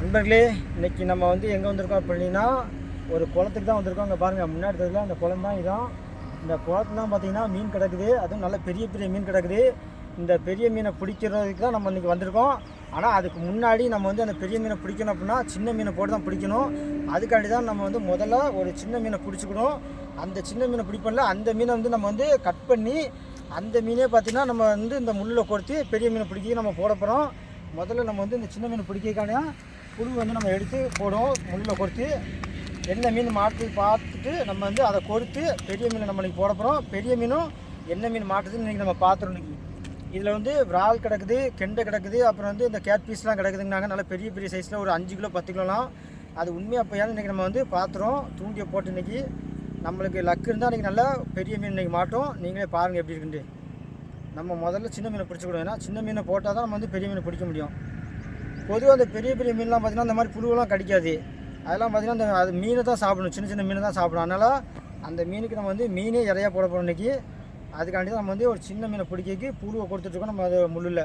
நண்பர்களே இன்னைக்கு நம்ம வந்து எங்கே வந்திருக்கோம் அப்படின்னா ஒரு குளத்துக்கு தான் வந்திருக்கோம். அங்கே பாருங்கள் முன்னாடி தெரியுதுல அந்த குளம் தான் இதான். இந்த குளத்துல தான் பார்த்தீங்கன்னா மீன் கிடக்குது. அதுவும் நல்ல பெரிய பெரிய மீன் கிடக்குது. இந்த பெரிய மீனை பிடிக்கிறதுக்கு தான் நம்ம இன்றைக்கி வந்திருக்கோம். ஆனால் அதுக்கு முன்னாடி நம்ம வந்து அந்த பெரிய மீனை பிடிக்கணும் அப்படின்னா சின்ன மீனை போட்டு தான் பிடிக்கணும். அதுக்காண்டி தான் நம்ம வந்து முதல்ல ஒரு சின்ன மீனை பிடிச்சிக்கணும். அந்த சின்ன மீனை பிடிப்போம்ல அந்த மீனை வந்து நம்ம வந்து கட் பண்ணி அந்த மீனே பார்த்தீங்கன்னா நம்ம வந்து இந்த முள்ளில் கொடுத்து பெரிய மீனை பிடிக்க நம்ம போட போகிறோம் முதல்ல நம்ம வந்து இந்த சின்ன மீன் பிடிக்கிறதுக்கான புழு வந்து நம்ம எடுத்து போடுவோம் முள்ளில் கொடுத்து என்ன மீன் மாட்டு பார்த்துட்டு நம்ம வந்து அதை கொடுத்து பெரிய மீனை நம்ம போட போகிறோம் பெரிய மீனும் என்ன மீன் மாட்டுதுன்னு இன்றைக்கி நம்ம பார்த்துறோம் இன்னைக்கு. இதில் வந்து விரால் கிடக்குது கெண்டை கிடக்குது அப்புறம் வந்து இந்த கேட் பீஸ்லாம் கிடக்குதுங்கனாங்க நல்ல பெரிய பெரிய சைஸில் ஒரு அஞ்சு கிலோ பத்து கிலோலாம். அது உண்மையாக அப்போயாலும் இன்றைக்கி நம்ம வந்து பார்த்துறோம். தூண்டியை போட்டு இன்றைக்கி நம்மளுக்கு லக்கு இருந்தால் இன்றைக்கி நல்லா பெரிய மீன் இன்றைக்கி மாட்டோம். நீங்களே பாருங்கள் எப்படி இருக்குன்ட்டு. நம்ம முதல்ல சின்ன மீனை பிடிச்சிக்கிடுவோம். ஏன்னா சின்ன மீனை போட்டால் தான் நம்ம வந்து பெரிய மீனை பிடிக்க முடியும். பொதுவாக அந்த பெரிய பெரிய மீன்லாம் பார்த்தீங்கன்னா அந்த மாதிரி புழுவெல்லாம் கடிக்காது. அதெல்லாம் பார்த்தீங்கன்னா அந்த அது மீனை தான் சாப்பிடணும். சின்ன சின்ன மீனை தான் சாப்பிடணும். அதனால் அந்த மீனுக்கு நம்ம வந்து மீனே இறையா போட போகிறோம் இன்றைக்கி அதுக்காண்டி தான் நம்ம வந்து ஒரு சின்ன மீனை பிடிக்கி புழுவை கொடுத்துட்ருக்கோம் நம்ம அது முள்ளில்.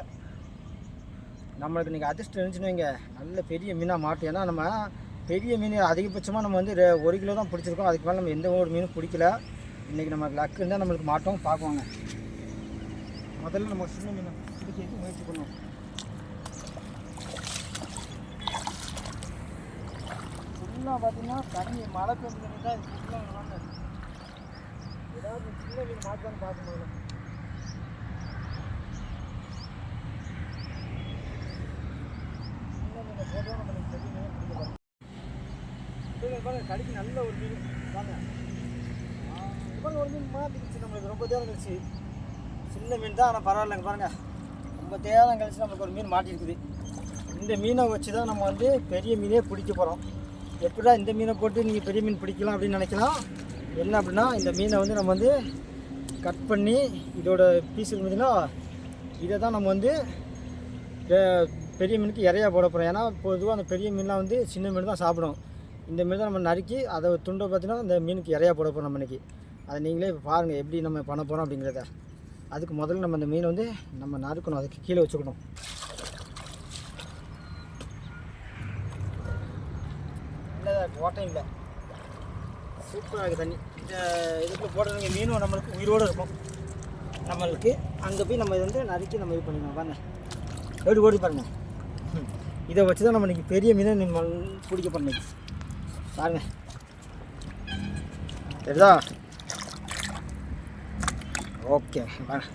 நம்மளுக்கு இன்றைக்கி அதிர்ஷ்டம் இருந்துச்சுன்னு வைங்க. நல்ல பெரிய மீனாக மாட்டோம் ஏன்னா நம்ம பெரிய மீன் அதிகபட்சமாக நம்ம வந்து ஒரு கிலோ தான் பிடிச்சிருக்கோம். அதுக்கு மேலே நம்ம எந்த ஒரு மீனும் பிடிக்கல. இன்றைக்கி நம்ம லக்கு இருந்தால் நம்மளுக்கு மாட்டோம் பார்க்குவாங்க முதல்ல நம்ம சின்ன மீனை பிடிக்கிறதுக்கு முயற்சி பண்ணுவோம். ஃபுல்லாக பார்த்தீங்கன்னா தண்ணி மழை பெஞ்சு தண்ணி தான் இது ஃபுல்லாக வாங்க ஏதாவது சின்ன மீன் மாட்டான்னு பார்க்க சின்ன மீனை போட்டோம் நம்மளுக்கு பெரிய மீன் பிடிக்க போகிறோம் பாருங்க கடிக்கு நல்ல ஒரு மீன். வாங்க. ஆ, பாருங்க ஒரு மீன் மாட்டிக்கிச்சு நம்மளுக்கு. ரொம்ப தேவை கழிச்சு. சின்ன மீன் தான் ஆனால் பரவாயில்லைங்க பாருங்க. ரொம்ப தேவை கழிச்சு நம்மளுக்கு ஒரு மீன் மாட்டிருக்குது. இந்த மீனை வச்சு தான் நம்ம வந்து பெரிய மீனே பிடிக்க போகிறோம் எப்படிடா இந்த மீனை போட்டு நீங்கள் பெரிய மீன் பிடிக்கலாம் அப்படின்னு நினைக்கலாம்? என்ன அப்படின்னா இந்த மீனை வந்து நம்ம வந்து கட் பண்ணி இதோட பீஸ் இருந்ததுன்னா இதை தான் நம்ம வந்து பெ- பெரிய மீனுக்கு இறையா போட போகிறோம் ஏன்னா பொதுவாக அந்த பெரிய மீன்லாம் வந்து சின்ன மீன் தான் சாப்பிடும். இந்த மீன் தான் நம்ம நறுக்கி அதை துண்டை பார்த்தீங்கன்னா இந்த மீனுக்கு இறையா போட போகிறோம் நம்ம இன்றைக்கி அதை நீங்களே பாருங்கள் எப்படி நம்ம பண்ண போகிறோம் அப்படிங்கிறத. அதுக்கு முதல்ல நம்ம அந்த மீனை வந்து நம்ம நறுக்கணும். அதுக்கு கீழே வச்சுக்கணும் இல்லை ஓட்டம் இல்லை. சூப்பராக இருக்குது தண்ணி. இந்த இதுக்குள்ள போடுறதுங்க மீனும் நம்மளுக்கு உயிரோடு இருக்கும். நம்மளுக்கு அங்கே போய் நம்ம இதை வந்து நறுக்கி நம்ம இது பண்ணிக்கலாம் பாருங்க. எப்படி ஓடி பாருங்கள் இதை வச்சு தான் நம்ம இன்றைக்கி பெரிய மீனை நம்ம பிடிக்க பண்ணி பாருங்க. சரிதா ஓகே பாருங்க.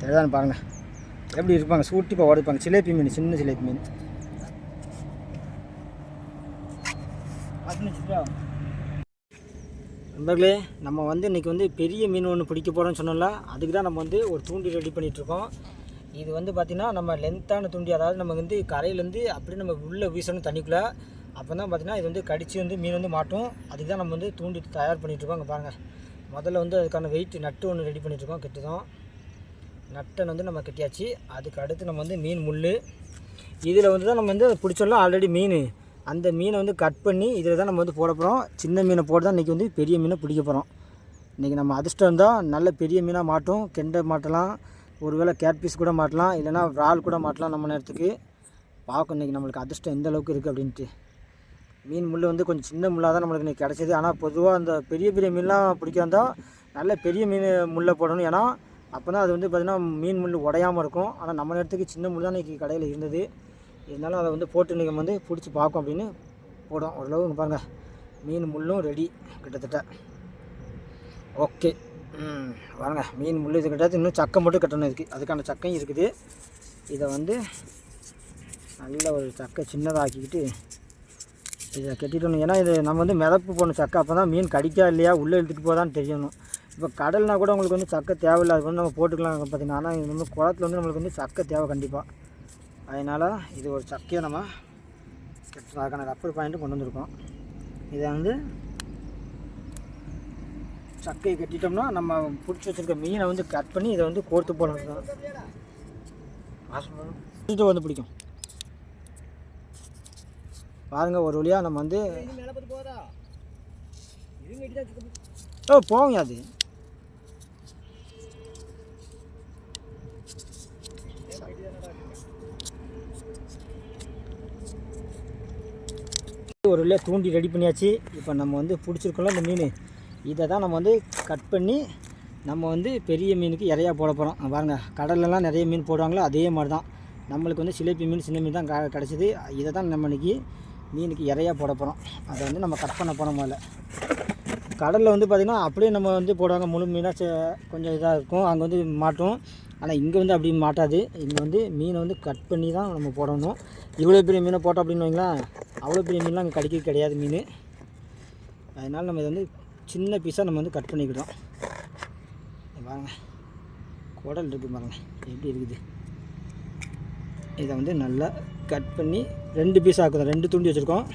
தெரியுதான்னு பாருங்கள் எப்படி இருப்பாங்க? சூட்டிப்பாக ஓடிப்பாங்க. சிலேபி மீன் சின்ன சிலேபி மீன். நண்பர்களே நம்ம வந்து இன்றைக்கி வந்து பெரிய மீன் ஒன்று பிடிக்க போகிறோம்னு சொன்னோம்ல அதுக்கு தான் நம்ம வந்து ஒரு தூண்டி ரெடி பண்ணிகிட்ருக்கோம் இது வந்து பார்த்திங்கன்னா நம்ம லென்த்தான தூண்டி அதாவது நம்ம வந்து கரையிலேருந்து அப்படியே நம்ம உள்ளே வீசணும் தண்ணிக்குள்ளே அப்போ தான் பார்த்திங்கன்னா இது வந்து கடித்து வந்து மீன் வந்து மாட்டும். அதுக்கு தான் நம்ம வந்து தூண்டி தயார் பண்ணிகிட்ருக்கோம் அங்கே பாருங்கள் முதல்ல வந்து அதுக்கான வெயிட் நட்டு ஒன்று ரெடி பண்ணிகிட்ருக்கோம் கெட்டு தான் நட்டை வந்து நம்ம கட்டியாச்சு. அதுக்கு அடுத்து நம்ம வந்து மீன் முள் இதில் வந்து தான் நம்ம வந்து பிடிச்சோம்ல ஆல்ரெடி மீன். அந்த மீனை வந்து கட் பண்ணி இதில் தான் நம்ம வந்து போட போகிறோம் சின்ன மீனை போட்டு தான் இன்றைக்கி வந்து பெரிய மீனை பிடிக்க போகிறோம் இன்றைக்கி நம்ம அதிர்ஷ்டம் இருந்தால் நல்ல பெரிய மீனாக மாட்டும். கெண்டை மாட்டலாம். ஒருவேளை கேட்பீஸ் கூட மாட்டலாம். இல்லைன்னா இறால் கூட மாட்டலாம் நம்ம நேரத்துக்கு. பார்க்கும் இன்றைக்கி நம்மளுக்கு அதிர்ஷ்டம் எந்த அளவுக்கு இருக்குது அப்படின்ட்டு. மீன் முள் வந்து கொஞ்சம் சின்ன முள்ளாக தான் நம்மளுக்கு இன்றைக்கி கிடச்சிது. ஆனால் பொதுவாக அந்த பெரிய பெரிய மீன்லாம் பிடிக்க நல்ல பெரிய மீன் முள்ளை போடணும். ஏன்னா அப்போ தான் அது வந்து பார்த்திங்கன்னா மீன் முள் உடையாமல் இருக்கும். ஆனால் நம்ம நேரத்துக்கு சின்ன முள் தான் இன்றைக்கி கடையில் இருந்தது. இருந்தாலும் அதை வந்து போட்டு நீங்கள் வந்து பிடிச்சி பார்க்கும் அப்படின்னு போடும் ஓரளவு பாருங்கள் மீன் முள்ளும் ரெடி கிட்டத்தட்ட. ஓகே வாங்க மீன் முள் இது கிட்டாது இன்னும் சக்கை மட்டும் கட்டணும் இருக்குது அதுக்கான சக்கையும் இருக்குது. இதை வந்து நல்ல ஒரு சக்கை சின்னதாக்கிக்கிட்டு இதை கட்டிட்டணும் ஏன்னா இது நம்ம வந்து மிதப்பு போடணும் சக்கை அப்போ தான் மீன் கடிக்கா இல்லையா உள்ளே இழுத்துட்டு போதான்னு தெரியணும். இப்போ கடல்னா கூட உங்களுக்கு வந்து சக்கை தேவையில்லை அது வந்து நம்ம போட்டுக்கலாம். பார்த்தீங்கன்னா ஆனால் இது வந்து குளத்துல வந்து நம்மளுக்கு வந்து சக்கை தேவை கண்டிப்பாக அதனால் இது ஒரு சக்கையை நம்ம அதுக்கான ரப்பர் பாயிண்ட்டு கொண்டு வந்திருக்கோம். இதை வந்து சக்கையை கட்டிட்டோம்னா நம்ம பிடிச்சி வச்சிருக்க மீனை வந்து கட் பண்ணி இதை வந்து கோர்த்து போடணும் இது வந்து பிடிக்கும். பாருங்க ஒரு வழியாக நம்ம வந்து ஓ போங்க அது ஒரு தூண்டி ரெடி பண்ணியாச்சு. இப்போ நம்ம வந்து பிடிச்சிருக்கோம்ல இந்த மீன். இதை தான் நம்ம வந்து கட் பண்ணி நம்ம வந்து பெரிய மீனுக்கு இறையா போட போகிறோம் பாருங்கள் கடல்லலாம் நிறைய மீன் போடுவாங்களோ அதே மாதிரி தான் நம்மளுக்கு வந்து சிலேபி மீன் சின்ன மீன் தான் க- கிடச்சிது. இதை தான் நம்ம இன்றைக்கி மீனுக்கு இறையா போட போகிறோம் அதை வந்து நம்ம கட் பண்ண போன முதல்ல. கடலில் வந்து பார்த்திங்கன்னா அப்படியே நம்ம வந்து போடுவாங்க. முழு மீனாக கொஞ்சம் இதாக இருக்கும். அங்கே வந்து மாட்டும். ஆனால் இங்கே வந்து அப்படி மாட்டாது. இங்கே வந்து மீனை வந்து கட் பண்ணி தான் நம்ம போடணும். இவ்வளோ பெரிய மீனை போட்டோம் அப்படின்னு வைங்களேன். அவ்வளோ பெரிய மீன்லாம் அங்கே கிடைக்க கிடையாது மீன். அதனால் நம்ம இதை வந்து சின்ன பீஸாக நம்ம வந்து கட் பண்ணிக்கிட்டோம். இங்க பாருங்க. குடல் இருக்குது பாருங்க. எப்படி இருக்குது? இதை வந்து நல்லா கட் பண்ணி ரெண்டு பீஸ் ஆக்குறோம். ரெண்டு துண்டி வச்சுருக்கோம்.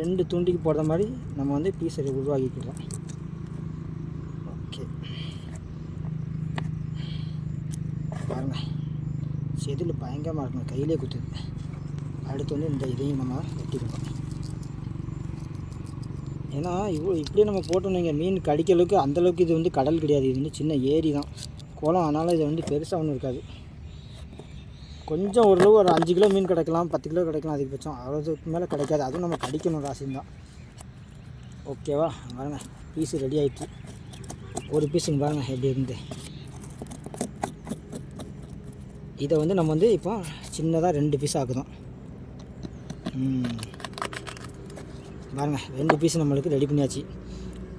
ரெண்டு துண்டிக்கு போடுற மாதிரி நம்ம வந்து பீஸை உருவாக்கிக்கிறோம் ஓகே. பாருங்கள் செதில் பயங்கரமாக இருக்கணும். கையிலே குத்துது. அடுத்து வந்து இந்த இதையும் நம்ம வெட்டிடுவோம் ஏன்னா இவ்வளோ இப்படியே நம்ம போட்டோம் நீங்கள் மீன் கடிக்க அளவுக்கு அந்தளவுக்கு இது வந்து கடல் கிடையாது. இது வந்து சின்ன ஏரி தான். குளம் அதனால் இது வந்து பெருசாக ஒன்றும் இருக்காது. கொஞ்சம் ஓரளவு ஒரு அஞ்சு கிலோ மீன் கிடைக்கலாம் பத்து கிலோ கிடைக்கலாம் அதிகபட்சம். அவ்வளோதுக்கு மேலே கிடைக்காது. அதுவும் நம்ம கடிக்கணும் ராசியம் தான். ஓகேவா பாருங்க. பீஸு ரெடி ஆகிட்டு ஒரு பீஸுங்க பாருங்க எப்படி இருந்து. இதை வந்து நம்ம வந்து இப்போ சின்னதாக ரெண்டு பீஸ் ஆக்குதோம் பாருங்கள் பாருங்க ரெண்டு பீஸ் நம்மளுக்கு ரெடி பண்ணியாச்சு.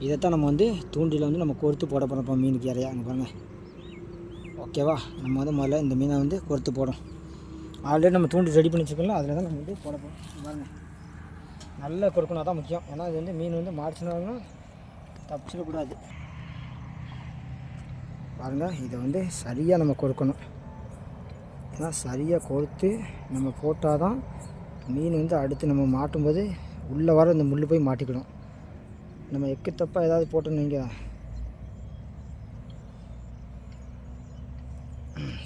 இதைத்தான் நம்ம வந்து தூண்டில் வந்து நம்ம கொடுத்து போட போகிறோம் மீனுக்கு இறையா. அங்கே பாருங்கள் ஓகேவா நம்ம வந்து முதல்ல இந்த மீனை வந்து கொடுத்து போடும் ஆல்ரெடி நம்ம தூண்டி ரெடி பண்ணி வச்சுக்கலாம் அதில் தான் நம்ம வந்து போட போகிறோம் பாருங்கள் நல்லா கொடுக்கணும் தான் முக்கியம். ஏன்னா இது வந்து மீன் வந்து மாடிச்சுனா தப்பிச்சிடக்கூடாது பாருங்கள் இதை வந்து சரியாக நம்ம கொடுக்கணும் ஏன்னா சரியாக கொடுத்து நம்ம போட்டால் தான் மீன் வந்து அடுத்து நம்ம மாட்டும்போது உள்ளே வர இந்த முள் போய் மாட்டிக்கணும். நம்ம எக்கு தப்பாக ஏதாவது போட்டோன்னு வைங்க.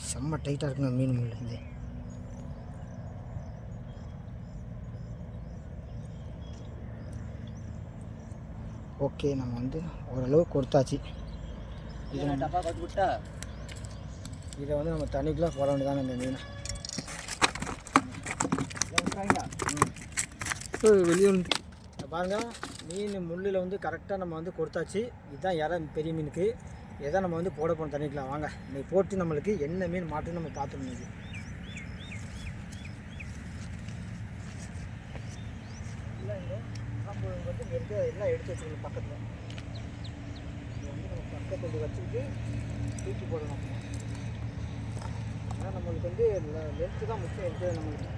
செம்ம டைட்டாக இருக்கணும் மீன் முள் இது. ஓகே நம்ம வந்து ஓரளவு கொடுத்தாச்சு. இது இதை வந்து நம்ம தண்ணிக்குள்ளே போட வேண்டியதாங்க இந்த மீனை. வெளியே வந்து பாருங்க மீன் முள்ளில் வந்து கரெக்டாக நம்ம வந்து கொடுத்தாச்சு. இதுதான் இற பெரிய மீனுக்கு. எதை நம்ம வந்து போட போன தண்ணிக்கலாம் வாங்க. இன்னைக்கு போட்டு நம்மளுக்கு என்ன மீன் மாட்டுன்னு நம்ம பார்த்துக்கணும் இன்னைக்கு. எல்லாம் எடுத்து வச்சுக்கணும் பக்கத்தில். வந்து நம்ம பக்கத்தில் வச்சுக்கிட்டு தூக்கி போடணும். ஏன்னா நம்மளுக்கு வந்து லென்த்து தான் முக்கியம். இருக்குது நம்மளுக்கு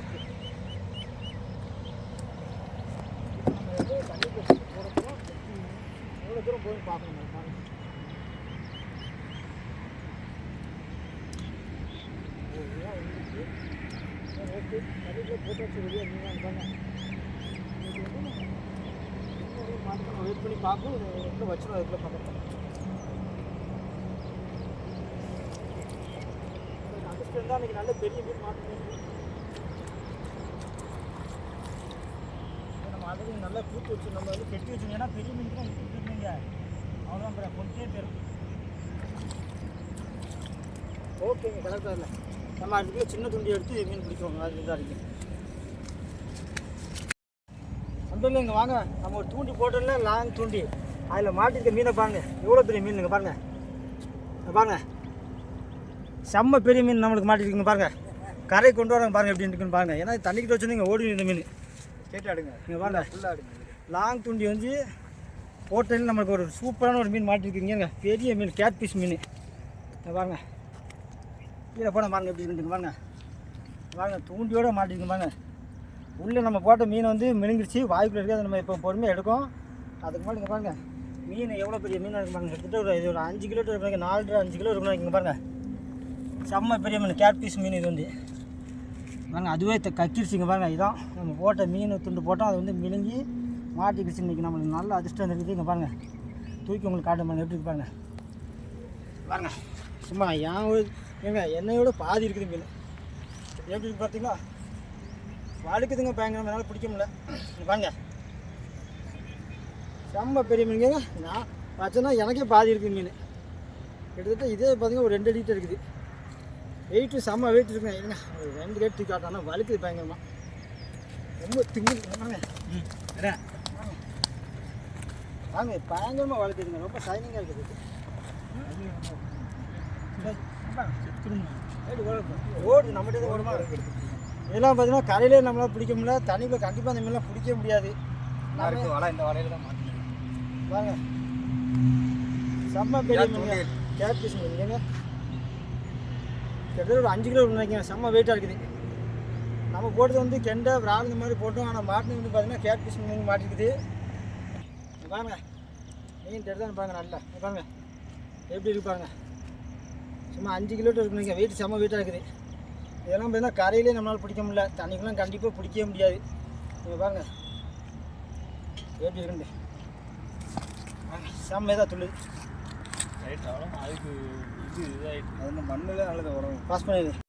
ஓகே. இப்போ நம்ம வந்து தண்ணிக்குள்ள தூக்கி போட போகிறோம் எவ்வளோ தூரம் போய் பார்க்கணும் நம்ம பாருங்க. ஓ, இதுதான் வந்துருச்சு. சரி, ஓகே தண்ணிக்குள்ள போட்டாச்சு வெளியே நீங்கள் பாருங்க இது வந்து நம்ம இன்னும் மாட்டு வெயிட் பண்ணி பார்ப்போம் எங்கே வச்சிடும் அதுக்குள்ளே பக்கத்தில் அண்டர்ஸ்டாண்ட் தான் இன்றைக்கி நல்ல பெரிய மீன் மாட்டு நம்ம ஆல்ரெடி நல்லா கூட்டு வச்சு நம்ம வந்து கெட்டி வச்சுங்க ஏன்னா பெரிய மீன் தான் விட்டுருக்கீங்க அவ்வளோதான் கொண்டே போயிடும் ஓகேங்க கலர் இல்லை நம்ம அதுக்குள்ளே சின்ன துண்டி எடுத்து மீன் பிடிக்குவோங்க அது இதாக இருக்குது இங்கே வாங்க. நம்ம ஒரு தூண்டி போட்டோம்ல லாங் தூண்டி. அதில் மாட்டிருக்க மீனை பாருங்க. எவ்வளோ பெரிய மீன் இங்கே பாருங்க. இங்க பாருங்க. செம்ம பெரிய மீன் நம்மளுக்கு மாட்டிருக்குங்க பாருங்க. கரை கொண்டு வராங்க பாருங்க எப்படி இருக்குன்னு பாருங்க. ஏன்னா தண்ணிக்கிட்ட வச்சு நீங்கள் ஓடி இந்த மீன். கேட்டு ஆடுங்க இங்கே பாருங்க ஃபுல்லாக ஆடுங்க லாங் தூண்டி வந்து போட்டதில் நம்மளுக்கு ஒரு சூப்பரான ஒரு மீன் மாட்டிருக்குங்க. பெரிய மீன் கேட் பீஸ் மீன். இங்க பாருங்க. கீழே போன பாருங்க எப்படி இருக்குங்க பாருங்க. பாருங்க தூண்டியோடு மாட்டிருக்கு பாருங்க. உள்ளே நம்ம போட்ட மீன் வந்து மினுங்கிடுச்சு வாய்ப்பில் இருக்குது அதை நம்ம இப்போ பொறுமையாக எடுக்கும். அதுக்கு மேலே இங்கே பாருங்கள் மீன் எவ்வளோ பெரிய மீனாக இருக்கு பாருங்கள் கிட்டத்தட்ட ஒரு இது ஒரு அஞ்சு கிலோ இருக்கு நாலு அஞ்சு கிலோ இருக்கணும் இங்கே பாருங்கள் செம்ம பெரிய மீன் கேட் பீஸ் மீன் இது வந்து. வாங்க அதுவே த- கக்கிருச்சுங்க பாருங்க. இதான் நம்ம போட்ட மீன் துண்டு போட்டோம். அது வந்து மினுங்கி மாட்டிக்கிடுச்சு இன்றைக்கி நம்மளுக்கு நல்ல அதிர்ஷ்டம் இருக்குது இங்கே பாருங்கள் தூக்கி உங்களுக்கு காட்டு பாருங்கள் எப்படி இருக்கு பாருங்கள் பாருங்க சும்மா ஏன் ஏங்க என்னையோட பாதி இருக்குது மீன் எப்படி பார்த்தீங்களா வழுக்குதுங்க பயங்கரம் என்னால் பிடிக்க முடியல. பாருங்க. செம்ம பெரிய மீனுங்க நான் பார்த்தோன்னா எனக்கே பாதி இருக்குது மீன். கிட்டத்தட்ட இதே பார்த்தீங்கன்னா ஒரு ரெண்டு அடிக்கிட்ட இருக்குது. வெயிட்டு செம்ம வெயிட் இருக்குங்க. இருங்க ஒரு ரெண்டு தூக்கி காட்டானா வலுக்குது பயங்கரமா. ரொம்ப திங்கு. வாங்க வாங்க பயங்கரமாக வலுக்குதுங்க ரொம்ப ஷைனிங்காக இருக்குது. ஓடுது நம்மகிட்ட தான் ஓடுமா இதெல்லாம் பார்த்தீங்கன்னா கரையிலே நம்மளால் பிடிக்க முடியல. தண்ணியில் கண்டிப்பாக இந்த மாதிரிலாம் பிடிக்க முடியாது. வலை இந்த வலையில தான் வாங்க. செம்ம பெரிய மீன். கேட் பீஸ் மீன். இல்லைங்க கிட்டத்தட்ட ஒரு அஞ்சு கிலோ நினைக்கிறேன். செம்ம வெயிட்டாக இருக்குது. நம்ம போட்டது வந்து கெண்டை விரால் இந்த மாதிரி போட்டோம். ஆனால் மாட்டினது வந்து பார்த்தீங்கன்னா கேட் பீஸ் மீன் மாட்டிருக்குது. பாருங்க. மீன் தெரிதான் பாருங்க நல்லா. பாருங்க. எப்படி இருக்கு பாருங்க. சும்மா அஞ்சு கிலோ இருக்கு வெயிட் செம்ம வெயிட்டாக இருக்குது. இதெல்லாம் பார்த்தீங்கன்னா கரையிலே நம்மளால் பிடிக்க முடியல. தண்ணிக்கெல்லாம் கண்டிப்பாக பிடிக்கவே முடியாது. நீங்கள் பாருங்க. எப்படி இருக்குண்டு செம்ம இதாக அவ்வளோ அதுக்கு இது இதாகிட்டு அது மண்ணில் நல்லது உடம்பு பாஸ் பண்ணிடு.